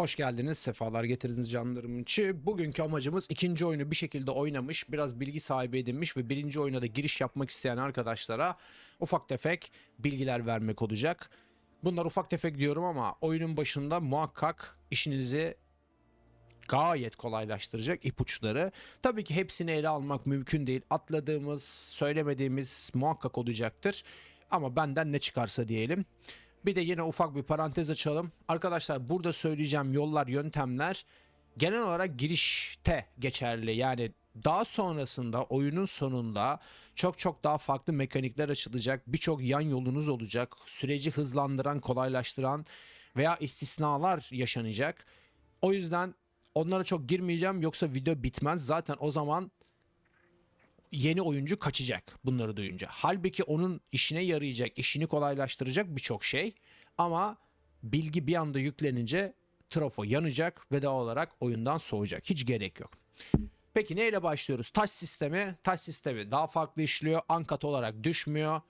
Hoş geldiniz, sefalar getirdiniz canlarımın içi. Bugünkü amacımız ikinci oyunu bir şekilde oynamış, biraz bilgi sahibi edinmiş ve birinci oyuna da giriş yapmak isteyen arkadaşlara ufak tefek bilgiler vermek olacak. Bunlar ufak tefek diyorum ama oyunun başında muhakkak işinizi gayet kolaylaştıracak ipuçları. Tabii ki hepsini ele almak mümkün değil. Atladığımız, söylemediğimiz muhakkak olacaktır. Ama benden ne çıkarsa diyelim. Bir de yine ufak bir parantez açalım. Arkadaşlar burada söyleyeceğim yollar, yöntemler genel olarak girişte geçerli. Yani daha sonrasında oyunun sonunda çok çok daha farklı mekanikler açılacak. Birçok yan yolunuz olacak. Süreci hızlandıran, kolaylaştıran veya istisnalar yaşanacak. O yüzden onlara çok girmeyeceğim yoksa video bitmez. Zaten o zaman yeni oyuncu kaçacak bunları duyunca. Halbuki onun işine yarayacak, işini kolaylaştıracak birçok şey. Ama bilgi bir anda yüklenince trafo yanacak ve doğal olarak oyundan soğuyacak. Hiç gerek yok. Peki neyle başlıyoruz? Taş sistemi. Taş sistemi daha farklı işliyor. Ankat olarak düşmüyor.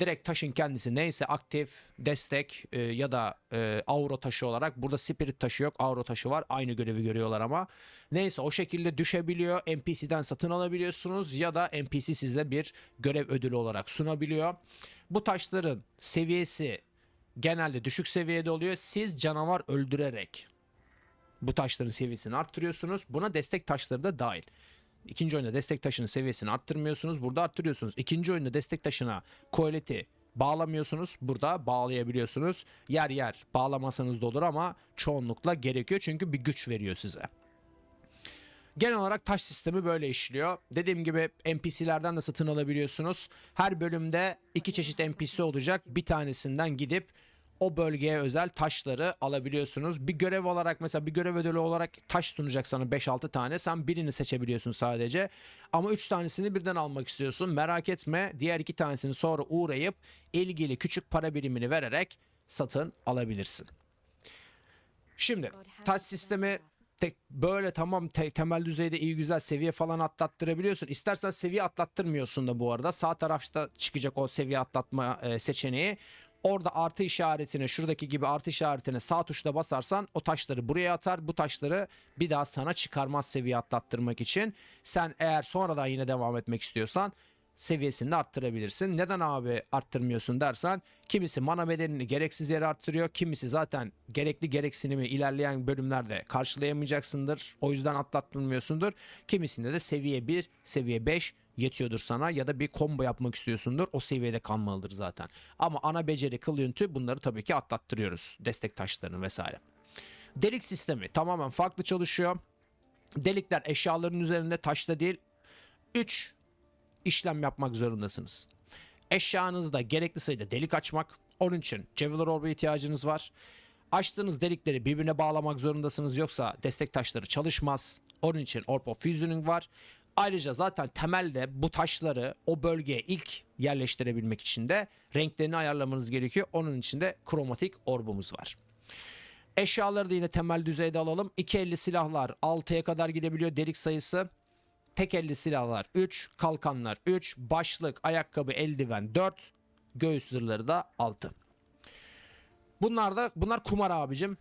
Direkt taşın kendisi neyse aktif, destek e, ya da e, auro taşı olarak. Burada spirit taşı yok, auro taşı var. Aynı görevi görüyorlar ama. Neyse o şekilde düşebiliyor. NPC'den satın alabiliyorsunuz ya da NPC size bir görev ödülü olarak sunabiliyor. Bu taşların seviyesi genelde düşük seviyede oluyor. Siz canavar öldürerek bu taşların seviyesini arttırıyorsunuz. Buna destek taşları da dahil. İkinci oyunda destek taşının seviyesini arttırmıyorsunuz. Burada arttırıyorsunuz. İkinci oyunda destek taşına koaleti bağlamıyorsunuz. Burada bağlayabiliyorsunuz. Yer yer bağlamasanız da olur ama çoğunlukla gerekiyor. Çünkü bir güç veriyor size. Genel olarak taş sistemi böyle işliyor. Dediğim gibi NPC'lerden de satın alabiliyorsunuz. Her bölümde iki çeşit NPC olacak. Bir tanesinden gidip o bölgeye özel taşları alabiliyorsunuz. Bir görev olarak mesela bir görev ödülü olarak taş sunacak sana 5-6 tane. Sen birini seçebiliyorsun sadece. Ama 3 tanesini birden almak istiyorsun. Merak etme diğer iki tanesini sonra uğrayıp ilgili küçük para birimini vererek satın alabilirsin. Şimdi taş sistemi tek böyle tamam te- temel düzeyde iyi güzel seviye falan atlattırabiliyorsun. İstersen seviye atlattırmıyorsun da bu arada. Sağ tarafta çıkacak o seviye atlatma e, seçeneği. Orada artı işaretine şuradaki gibi artı işaretine sağ tuşla basarsan o taşları buraya atar. Bu taşları bir daha sana çıkarmaz seviye atlattırmak için. Sen eğer sonradan yine devam etmek istiyorsan seviyesini de arttırabilirsin. Neden abi arttırmıyorsun dersen kimisi mana bedelini gereksiz yere arttırıyor. Kimisi zaten gerekli gereksinimi ilerleyen bölümlerde karşılayamayacaksındır. O yüzden atlattırmıyorsundur. Kimisinde de seviye 1, seviye 5 yetiyordur sana ya da bir combo yapmak istiyorsundur. O seviyede kalmalıdır zaten. Ama ana beceri kıl yöntü bunları tabii ki atlattırıyoruz. Destek taşlarını vesaire. Delik sistemi tamamen farklı çalışıyor. Delikler eşyaların üzerinde taşla değil 3 işlem yapmak zorundasınız. Eşyanızda gerekli sayıda delik açmak. Onun için Javeler Orb'a ihtiyacınız var. Açtığınız delikleri birbirine bağlamak zorundasınız yoksa destek taşları çalışmaz. Onun için Orb of Fusioning var. Ayrıca zaten temelde bu taşları o bölgeye ilk yerleştirebilmek için de renklerini ayarlamanız gerekiyor. Onun için de kromatik orbumuz var. Eşyaları da yine temel düzeyde alalım. 2 elli silahlar 6'ya kadar gidebiliyor delik sayısı. Tek elli silahlar 3, kalkanlar 3, başlık, ayakkabı, eldiven 4, göğüs zırhları da 6. Bunlar da bunlar kumar abicim.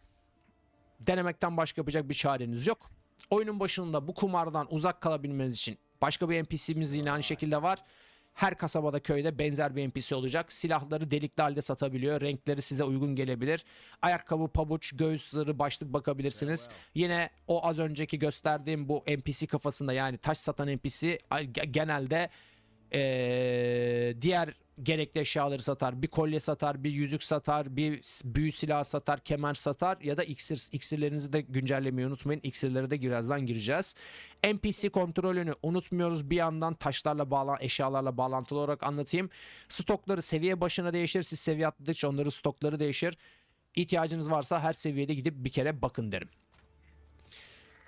Denemekten başka yapacak bir çareniz yok. Oyunun başında bu kumardan uzak kalabilmeniz için başka bir NPC'miz yine aynı şekilde var. Her kasabada köyde benzer bir NPC olacak. Silahları delikli halde satabiliyor. Renkleri size uygun gelebilir. Ayakkabı, pabuç, göğüs zırhı, başlık bakabilirsiniz. Yine o az önceki gösterdiğim bu NPC kafasında yani taş satan NPC genelde ee, diğer gerekli eşyaları satar. Bir kolye satar, bir yüzük satar, bir büyü silah satar, kemer satar ya da iksir, iksirlerinizi de güncellemeyi unutmayın. İksirlere de birazdan gireceğiz. NPC kontrolünü unutmuyoruz. Bir yandan taşlarla bağlan eşyalarla bağlantılı olarak anlatayım. Stokları seviye başına değişir. Siz seviye atladıkça onların stokları değişir. İhtiyacınız varsa her seviyede gidip bir kere bakın derim.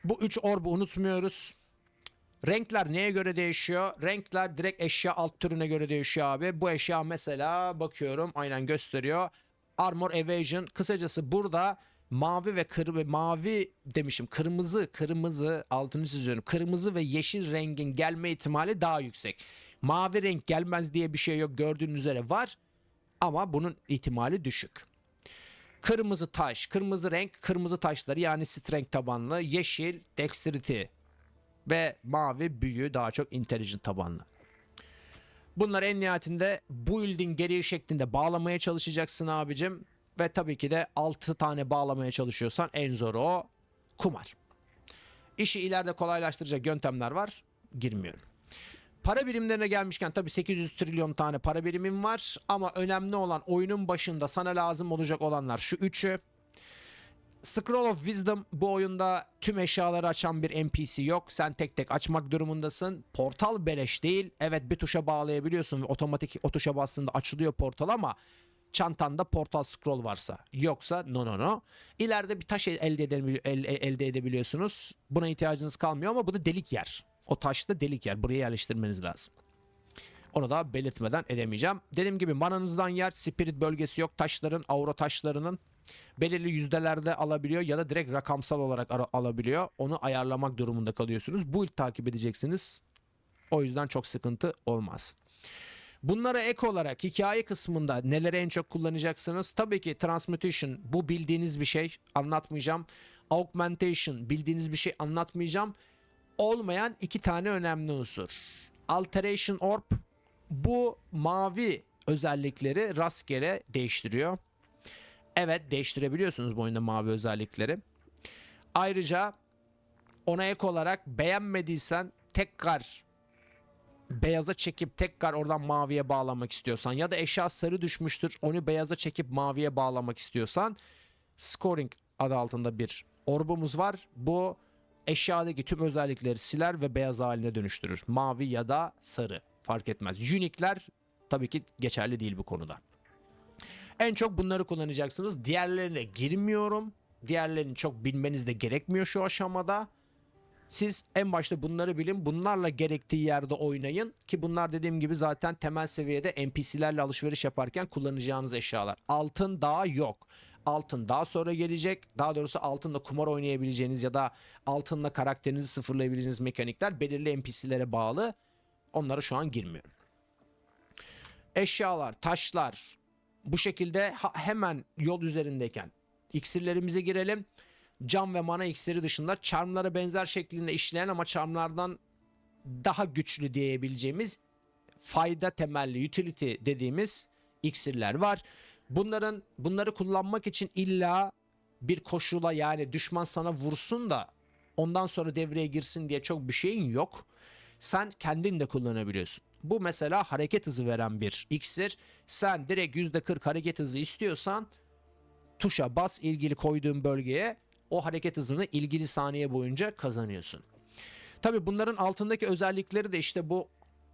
Bu üç orbu unutmuyoruz. Renkler neye göre değişiyor? Renkler direkt eşya alt türüne göre değişiyor abi. Bu eşya mesela bakıyorum aynen gösteriyor. Armor Evasion kısacası burada mavi ve kırmızı mavi demişim kırmızı kırmızı altını çiziyorum. Kırmızı ve yeşil rengin gelme ihtimali daha yüksek. Mavi renk gelmez diye bir şey yok gördüğünüz üzere var ama bunun ihtimali düşük. Kırmızı taş, kırmızı renk, kırmızı taşları yani strength tabanlı, yeşil dexterity ve mavi büyü daha çok intelligent tabanlı. Bunları en nihayetinde build'in gereği şeklinde bağlamaya çalışacaksın abicim. Ve tabii ki de 6 tane bağlamaya çalışıyorsan en zoru o kumar. İşi ileride kolaylaştıracak yöntemler var. Girmiyorum. Para birimlerine gelmişken tabii 800 trilyon tane para birimim var ama önemli olan oyunun başında sana lazım olacak olanlar şu üçü. Scroll of Wisdom bu oyunda tüm eşyaları açan bir NPC yok. Sen tek tek açmak durumundasın. Portal beleş değil. Evet bir tuşa bağlayabiliyorsun ve otomatik o tuşa bastığında açılıyor portal ama çantanda portal scroll varsa. Yoksa no no no. İleride bir taş elde, edebili- el- elde edebiliyorsunuz. Buna ihtiyacınız kalmıyor ama bu da delik yer. O taşta delik yer. Buraya yerleştirmeniz lazım. Onu da belirtmeden edemeyeceğim. Dediğim gibi mananızdan yer spirit bölgesi yok. Taşların, aura taşlarının belirli yüzdelerde alabiliyor ya da direkt rakamsal olarak ara- alabiliyor. Onu ayarlamak durumunda kalıyorsunuz. Build takip edeceksiniz. O yüzden çok sıkıntı olmaz. Bunlara ek olarak hikaye kısmında neleri en çok kullanacaksınız? Tabii ki transmutation bu bildiğiniz bir şey anlatmayacağım. Augmentation bildiğiniz bir şey anlatmayacağım. Olmayan iki tane önemli unsur. Alteration Orb bu mavi özellikleri rastgele değiştiriyor. Evet değiştirebiliyorsunuz bu oyunda mavi özellikleri. Ayrıca ona ek olarak beğenmediysen tekrar beyaza çekip tekrar oradan maviye bağlamak istiyorsan ya da eşya sarı düşmüştür onu beyaza çekip maviye bağlamak istiyorsan scoring adı altında bir orbumuz var. Bu eşyadaki tüm özellikleri siler ve beyaz haline dönüştürür. Mavi ya da sarı fark etmez. Unique'ler tabii ki geçerli değil bu konuda. En çok bunları kullanacaksınız. Diğerlerine girmiyorum. Diğerlerini çok bilmeniz de gerekmiyor şu aşamada. Siz en başta bunları bilin. Bunlarla gerektiği yerde oynayın. Ki bunlar dediğim gibi zaten temel seviyede NPC'lerle alışveriş yaparken kullanacağınız eşyalar. Altın daha yok. Altın daha sonra gelecek. Daha doğrusu altınla kumar oynayabileceğiniz ya da altınla karakterinizi sıfırlayabileceğiniz mekanikler belirli NPC'lere bağlı. Onlara şu an girmiyorum. Eşyalar, taşlar bu şekilde hemen yol üzerindeyken iksirlerimize girelim. Cam ve mana iksiri dışında charmlara benzer şeklinde işleyen ama charmlardan daha güçlü diyebileceğimiz fayda temelli utility dediğimiz iksirler var. Bunların bunları kullanmak için illa bir koşula yani düşman sana vursun da ondan sonra devreye girsin diye çok bir şeyin yok. Sen kendin de kullanabiliyorsun. Bu mesela hareket hızı veren bir iksir. Sen direkt %40 hareket hızı istiyorsan tuşa bas ilgili koyduğun bölgeye o hareket hızını ilgili saniye boyunca kazanıyorsun. Tabi bunların altındaki özellikleri de işte bu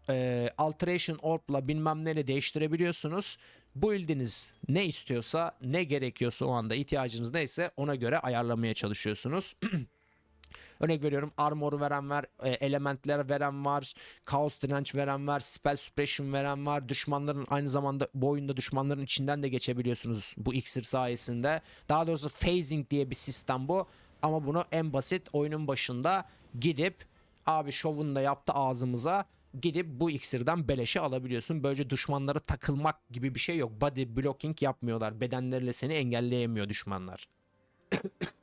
e, alteration orb'la bilmem neyle değiştirebiliyorsunuz. Bu build'iniz ne istiyorsa ne gerekiyorsa o anda ihtiyacınız neyse ona göre ayarlamaya çalışıyorsunuz. Örnek veriyorum armor veren var, e, elementler veren var, kaos direnç veren var, spell suppression veren var. Düşmanların aynı zamanda bu oyunda düşmanların içinden de geçebiliyorsunuz bu iksir sayesinde. Daha doğrusu phasing diye bir sistem bu. Ama bunu en basit oyunun başında gidip abi şovunu da yaptı ağzımıza gidip bu iksirden beleşe alabiliyorsun. Böylece düşmanlara takılmak gibi bir şey yok. Body blocking yapmıyorlar. Bedenleriyle seni engelleyemiyor düşmanlar.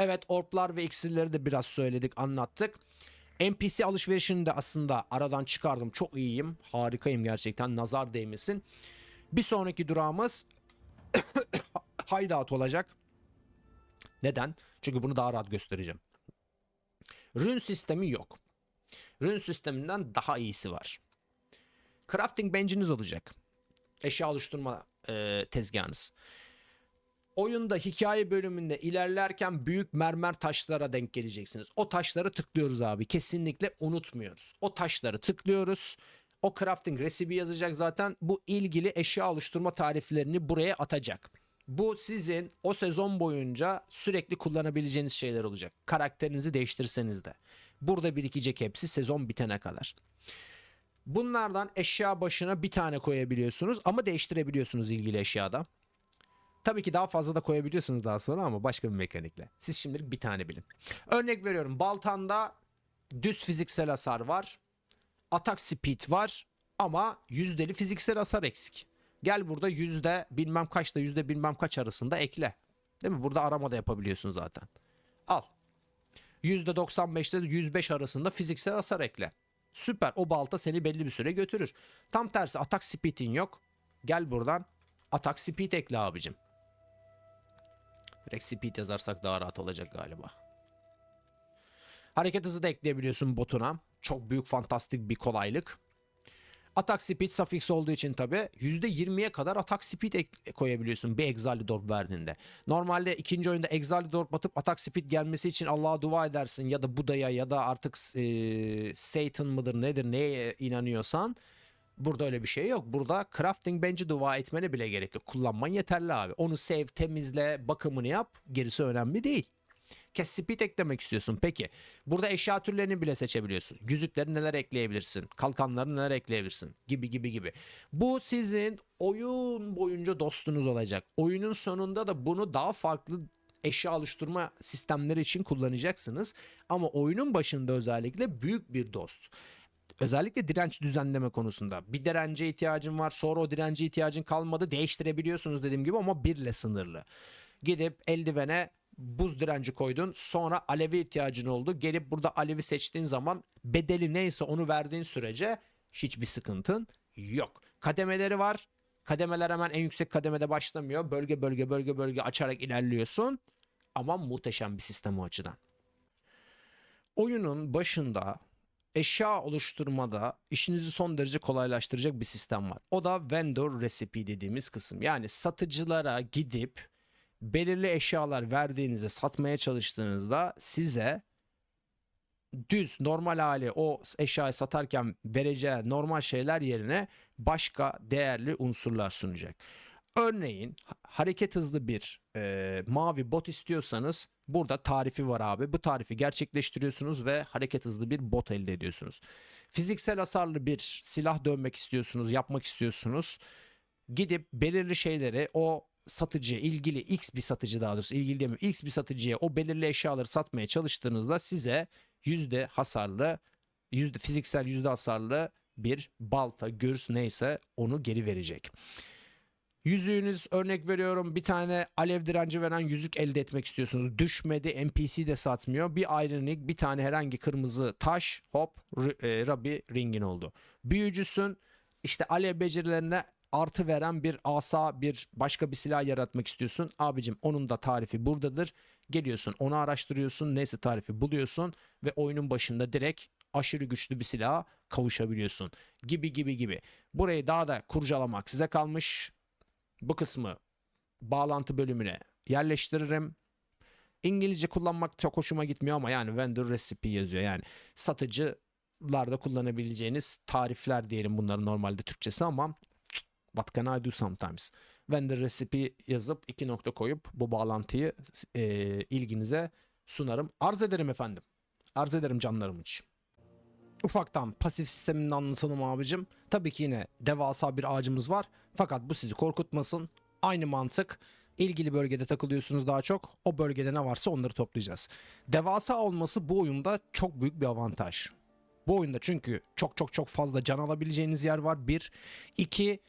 Evet orplar ve iksirleri de biraz söyledik anlattık. NPC alışverişini de aslında aradan çıkardım. Çok iyiyim. Harikayım gerçekten. Nazar değmesin. Bir sonraki durağımız Hideout olacak. Neden? Çünkü bunu daha rahat göstereceğim. Rün sistemi yok. Rün sisteminden daha iyisi var. Crafting bench'iniz olacak. Eşya oluşturma e, tezgahınız oyunda hikaye bölümünde ilerlerken büyük mermer taşlara denk geleceksiniz. O taşları tıklıyoruz abi. Kesinlikle unutmuyoruz. O taşları tıklıyoruz. O crafting recipe yazacak zaten. Bu ilgili eşya oluşturma tariflerini buraya atacak. Bu sizin o sezon boyunca sürekli kullanabileceğiniz şeyler olacak. Karakterinizi değiştirseniz de. Burada birikecek hepsi sezon bitene kadar. Bunlardan eşya başına bir tane koyabiliyorsunuz ama değiştirebiliyorsunuz ilgili eşyada. Tabii ki daha fazla da koyabiliyorsunuz daha sonra ama başka bir mekanikle. Siz şimdilik bir tane bilin. Örnek veriyorum baltanda düz fiziksel hasar var. Atak speed var ama yüzdeli fiziksel hasar eksik. Gel burada yüzde bilmem kaçta yüzde bilmem kaç arasında ekle. Değil mi? Burada arama da yapabiliyorsun zaten. Al. Yüzde 95'te 105 arasında fiziksel hasar ekle. Süper. O balta seni belli bir süre götürür. Tam tersi atak speed'in yok. Gel buradan atak speed ekle abicim. Direkt speed yazarsak daha rahat olacak galiba. Hareket hızı da ekleyebiliyorsun botuna. Çok büyük fantastik bir kolaylık. Atak speed suffix olduğu için tabi %20'ye kadar atak speed ek- koyabiliyorsun bir Exalidorp verdiğinde. Normalde ikinci oyunda Exalidorp atıp atak speed gelmesi için Allah'a dua edersin ya da Buda'ya ya da artık e, Satan mıdır nedir neye inanıyorsan. Burada öyle bir şey yok. Burada crafting bence dua etmene bile gerek yok. Kullanman yeterli abi. Onu sev, temizle, bakımını yap. Gerisi önemli değil. Kes speed eklemek istiyorsun. Peki burada eşya türlerini bile seçebiliyorsun. Yüzükleri neler ekleyebilirsin? Kalkanları neler ekleyebilirsin? Gibi gibi gibi. Bu sizin oyun boyunca dostunuz olacak. Oyunun sonunda da bunu daha farklı eşya oluşturma sistemleri için kullanacaksınız. Ama oyunun başında özellikle büyük bir dost. Özellikle direnç düzenleme konusunda. Bir dirence ihtiyacın var sonra o dirence ihtiyacın kalmadı değiştirebiliyorsunuz dediğim gibi ama birle sınırlı. Gidip eldivene buz direnci koydun sonra alevi ihtiyacın oldu. Gelip burada alevi seçtiğin zaman bedeli neyse onu verdiğin sürece hiçbir sıkıntın yok. Kademeleri var. Kademeler hemen en yüksek kademede başlamıyor. Bölge bölge bölge bölge açarak ilerliyorsun. Ama muhteşem bir sistem o açıdan. Oyunun başında eşya oluşturmada işinizi son derece kolaylaştıracak bir sistem var. O da vendor recipe dediğimiz kısım. Yani satıcılara gidip belirli eşyalar verdiğinizde satmaya çalıştığınızda size düz normal hali o eşyayı satarken vereceği normal şeyler yerine başka değerli unsurlar sunacak. Örneğin ha- hareket hızlı bir e, mavi bot istiyorsanız burada tarifi var abi. Bu tarifi gerçekleştiriyorsunuz ve hareket hızlı bir bot elde ediyorsunuz. Fiziksel hasarlı bir silah dönmek istiyorsunuz, yapmak istiyorsunuz. Gidip belirli şeyleri o satıcıya ilgili X bir satıcı daha doğrusu ilgili demiyorum X bir satıcıya o belirli eşyaları satmaya çalıştığınızda size yüzde hasarlı yüzde fiziksel yüzde hasarlı bir balta, gürs neyse onu geri verecek. Yüzüğünüz örnek veriyorum bir tane alev direnci veren yüzük elde etmek istiyorsunuz. Düşmedi NPC de satmıyor. Bir Iron Ring bir tane herhangi kırmızı taş hop e, Rabbi ringin oldu. Büyücüsün işte alev becerilerine artı veren bir asa bir başka bir silah yaratmak istiyorsun. Abicim onun da tarifi buradadır. Geliyorsun onu araştırıyorsun neyse tarifi buluyorsun ve oyunun başında direkt aşırı güçlü bir silaha kavuşabiliyorsun. Gibi gibi gibi. Burayı daha da kurcalamak size kalmış. Bu kısmı bağlantı bölümüne yerleştiririm. İngilizce kullanmak çok hoşuma gitmiyor ama yani vendor recipe yazıyor. Yani satıcılarda kullanabileceğiniz tarifler diyelim bunların normalde Türkçesi ama what can I do sometimes? Vendor recipe yazıp iki nokta koyup bu bağlantıyı e, ilginize sunarım. Arz ederim efendim. Arz ederim canlarım için. Ufaktan pasif sistemini anlatalım abicim. Tabii ki yine devasa bir ağacımız var. Fakat bu sizi korkutmasın. Aynı mantık. İlgili bölgede takılıyorsunuz daha çok. O bölgede ne varsa onları toplayacağız. Devasa olması bu oyunda çok büyük bir avantaj. Bu oyunda çünkü çok çok çok fazla can alabileceğiniz yer var. Bir. iki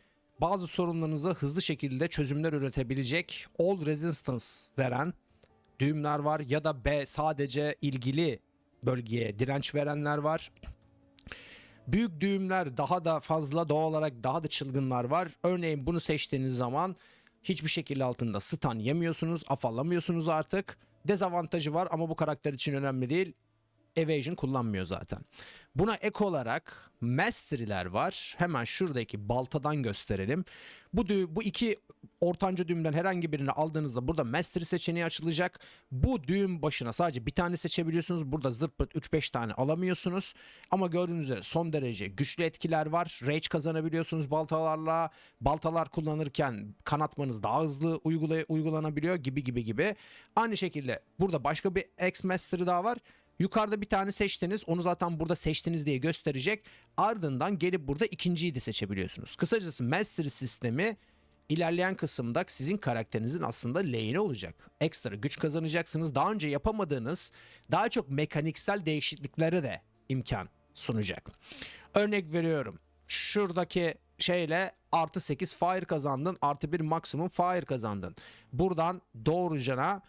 bazı sorunlarınıza hızlı şekilde çözümler üretebilecek all resistance veren düğümler var ya da B sadece ilgili bölgeye direnç verenler var. Büyük düğümler daha da fazla doğal olarak daha da çılgınlar var. Örneğin bunu seçtiğiniz zaman hiçbir şekilde altında stun yemiyorsunuz, afallamıyorsunuz artık. Dezavantajı var ama bu karakter için önemli değil. Evasion kullanmıyor zaten. Buna ek olarak Mastery'ler var. Hemen şuradaki baltadan gösterelim. Bu dü- bu iki ortanca düğümden herhangi birini aldığınızda burada Mastery seçeneği açılacak. Bu düğüm başına sadece bir tane seçebiliyorsunuz. Burada zırt pırt 3-5 tane alamıyorsunuz. Ama gördüğünüz üzere son derece güçlü etkiler var. Rage kazanabiliyorsunuz baltalarla. Baltalar kullanırken kanatmanız daha hızlı uygula- uygulanabiliyor gibi gibi gibi. Aynı şekilde burada başka bir X Mastery daha var. Yukarıda bir tane seçtiniz. Onu zaten burada seçtiniz diye gösterecek. Ardından gelip burada ikinciyi de seçebiliyorsunuz. Kısacası Mastery sistemi ilerleyen kısımda sizin karakterinizin aslında lehine olacak. Ekstra güç kazanacaksınız. Daha önce yapamadığınız daha çok mekaniksel değişikliklere de imkan sunacak. Örnek veriyorum. Şuradaki şeyle artı 8 fire kazandın. Artı bir maksimum fire kazandın. Buradan doğrucana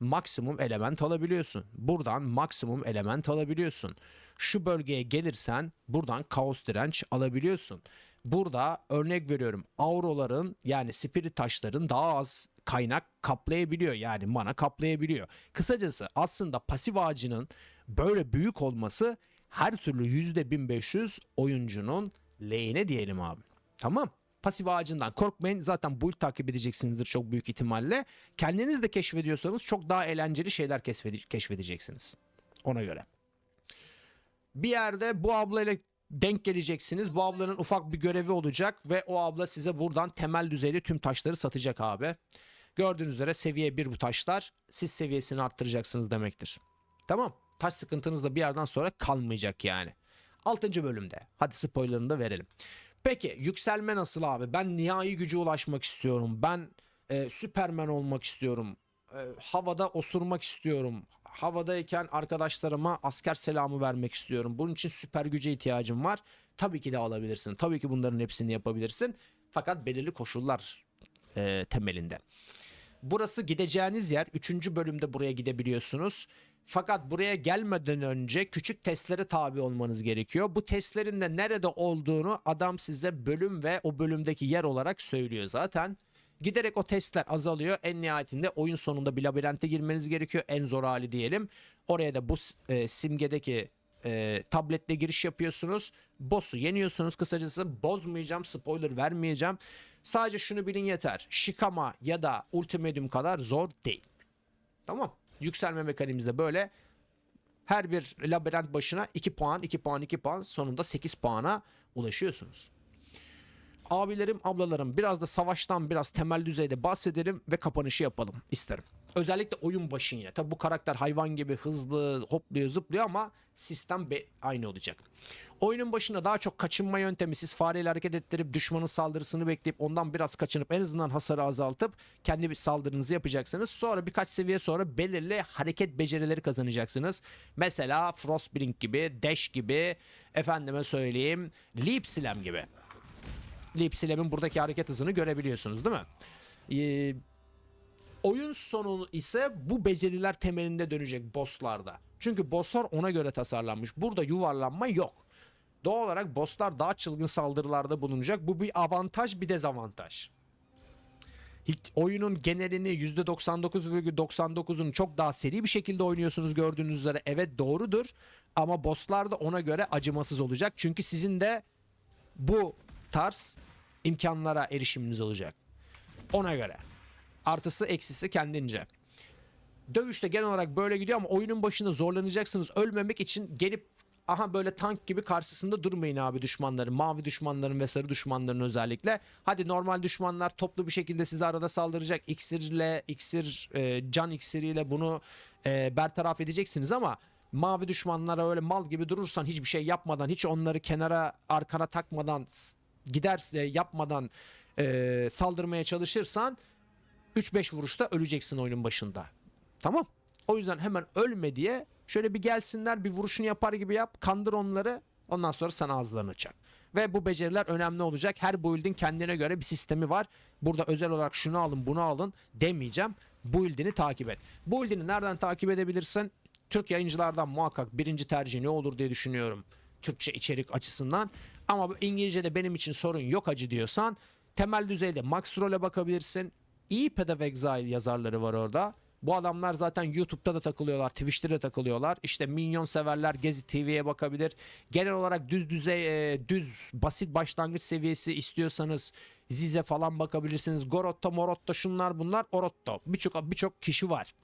maksimum element alabiliyorsun. Buradan maksimum element alabiliyorsun. Şu bölgeye gelirsen buradan kaos direnç alabiliyorsun. Burada örnek veriyorum auroların yani spirit taşların daha az kaynak kaplayabiliyor. Yani mana kaplayabiliyor. Kısacası aslında pasif ağacının böyle büyük olması her türlü %1500 oyuncunun lehine diyelim abi. Tamam. Pasif ağacından korkmayın. Zaten build takip edeceksinizdir çok büyük ihtimalle. Kendiniz de keşfediyorsanız çok daha eğlenceli şeyler keşfede- keşfedeceksiniz. Ona göre. Bir yerde bu ablayla denk geleceksiniz. Bu ablanın ufak bir görevi olacak ve o abla size buradan temel düzeyde tüm taşları satacak abi. Gördüğünüz üzere seviye 1 bu taşlar. Siz seviyesini arttıracaksınız demektir. Tamam. Taş sıkıntınız da bir yerden sonra kalmayacak yani. 6. bölümde. Hadi spoilerını da verelim. Peki yükselme nasıl abi? Ben nihai güce ulaşmak istiyorum. Ben e, Süpermen olmak istiyorum. E, havada osurmak istiyorum. Havadayken arkadaşlarıma asker selamı vermek istiyorum. Bunun için süper güce ihtiyacım var. Tabii ki de alabilirsin. Tabii ki bunların hepsini yapabilirsin. Fakat belirli koşullar e, temelinde. Burası gideceğiniz yer. Üçüncü bölümde buraya gidebiliyorsunuz. Fakat buraya gelmeden önce küçük testlere tabi olmanız gerekiyor. Bu testlerin de nerede olduğunu adam size bölüm ve o bölümdeki yer olarak söylüyor zaten. Giderek o testler azalıyor. En nihayetinde oyun sonunda bir labirente girmeniz gerekiyor. En zor hali diyelim. Oraya da bu e, simgedeki e, tabletle giriş yapıyorsunuz. Boss'u yeniyorsunuz kısacası. Bozmayacağım, spoiler vermeyeceğim. Sadece şunu bilin yeter. Shikama ya da Ultimadium kadar zor değil. Tamam. Yükselme mekaniğimiz de böyle. Her bir labirent başına 2 puan, 2 puan, 2 puan sonunda 8 puana ulaşıyorsunuz. Abilerim, ablalarım biraz da savaştan biraz temel düzeyde bahsedelim ve kapanışı yapalım isterim. Özellikle oyun başı yine. Tabi bu karakter hayvan gibi hızlı hopluyor zıplıyor ama sistem aynı olacak. Oyunun başında daha çok kaçınma yöntemi siz fareyle hareket ettirip düşmanın saldırısını bekleyip ondan biraz kaçınıp en azından hasarı azaltıp kendi bir saldırınızı yapacaksınız. Sonra birkaç seviye sonra belirli hareket becerileri kazanacaksınız. Mesela Frostbrink gibi, Dash gibi, efendime söyleyeyim Leap Slam gibi. Leap Slam'in buradaki hareket hızını görebiliyorsunuz değil mi? Ee, oyun sonu ise bu beceriler temelinde dönecek bosslarda. Çünkü bosslar ona göre tasarlanmış. Burada yuvarlanma yok. Doğal olarak bosslar daha çılgın saldırılarda bulunacak. Bu bir avantaj bir dezavantaj. Oyunun genelini %99,99'unu çok daha seri bir şekilde oynuyorsunuz gördüğünüz üzere. Evet doğrudur. Ama bosslar da ona göre acımasız olacak. Çünkü sizin de bu tarz imkanlara erişiminiz olacak. Ona göre. Artısı eksisi kendince. Dövüşte genel olarak böyle gidiyor ama oyunun başında zorlanacaksınız. Ölmemek için gelip aha böyle tank gibi karşısında durmayın abi düşmanların. Mavi düşmanların ve sarı düşmanların özellikle. Hadi normal düşmanlar toplu bir şekilde size arada saldıracak. İksirle, iksir, e, can iksiriyle bunu e, bertaraf edeceksiniz ama mavi düşmanlara öyle mal gibi durursan hiçbir şey yapmadan, hiç onları kenara arkana takmadan, s- gider e, yapmadan e, saldırmaya çalışırsan 3-5 vuruşta öleceksin oyunun başında. Tamam. O yüzden hemen ölme diye şöyle bir gelsinler bir vuruşunu yapar gibi yap. Kandır onları. Ondan sonra sana ağızlarını çak. Ve bu beceriler önemli olacak. Her build'in kendine göre bir sistemi var. Burada özel olarak şunu alın bunu alın demeyeceğim. Build'ini takip et. Build'ini nereden takip edebilirsin? Türk yayıncılardan muhakkak birinci tercih ne olur diye düşünüyorum. Türkçe içerik açısından. Ama İngilizce'de benim için sorun yok acı diyorsan temel düzeyde Max Roll'e bakabilirsin. İyi Path yazarları var orada. Bu adamlar zaten YouTube'da da takılıyorlar, Twitch'te de takılıyorlar. İşte Minyon severler Gezi TV'ye bakabilir. Genel olarak düz düzey, e, düz basit başlangıç seviyesi istiyorsanız Zize falan bakabilirsiniz. Gorotta, Morotta şunlar bunlar. Orotto. Birçok birçok kişi var.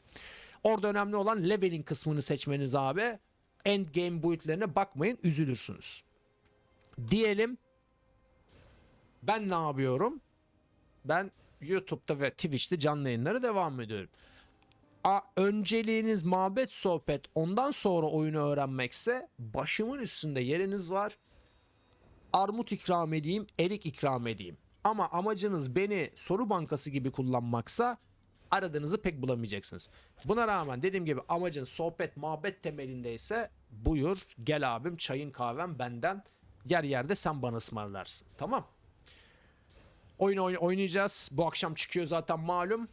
Orada önemli olan leveling kısmını seçmeniz abi. Endgame boyutlarına bakmayın üzülürsünüz. Diyelim ben ne yapıyorum? Ben YouTube'da ve Twitch'te canlı yayınlara devam ediyorum. A, önceliğiniz mabet sohbet ondan sonra oyunu öğrenmekse başımın üstünde yeriniz var. Armut ikram edeyim, erik ikram edeyim. Ama amacınız beni soru bankası gibi kullanmaksa aradığınızı pek bulamayacaksınız. Buna rağmen dediğim gibi amacın sohbet muhabbet temelindeyse buyur gel abim çayın kahven benden yer yerde sen bana ısmarlarsın. Tamam. Oyun oyn- oynayacağız. Bu akşam çıkıyor zaten malum.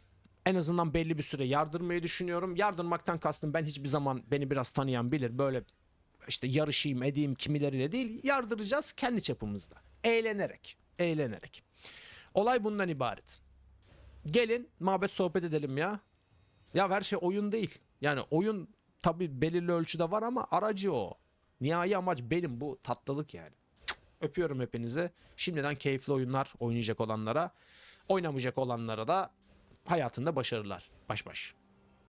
En azından belli bir süre yardırmayı düşünüyorum. Yardırmaktan kastım ben hiçbir zaman beni biraz tanıyan bilir. Böyle işte yarışayım edeyim kimileriyle değil. Yardıracağız kendi çapımızda. Eğlenerek. Eğlenerek. Olay bundan ibaret. Gelin muhabbet sohbet edelim ya. Ya her şey oyun değil. Yani oyun tabi belirli ölçüde var ama aracı o. Nihai amaç benim bu tatlılık yani. Öpüyorum hepinizi. Şimdiden keyifli oyunlar oynayacak olanlara, oynamayacak olanlara da hayatında başarılar. Baş baş.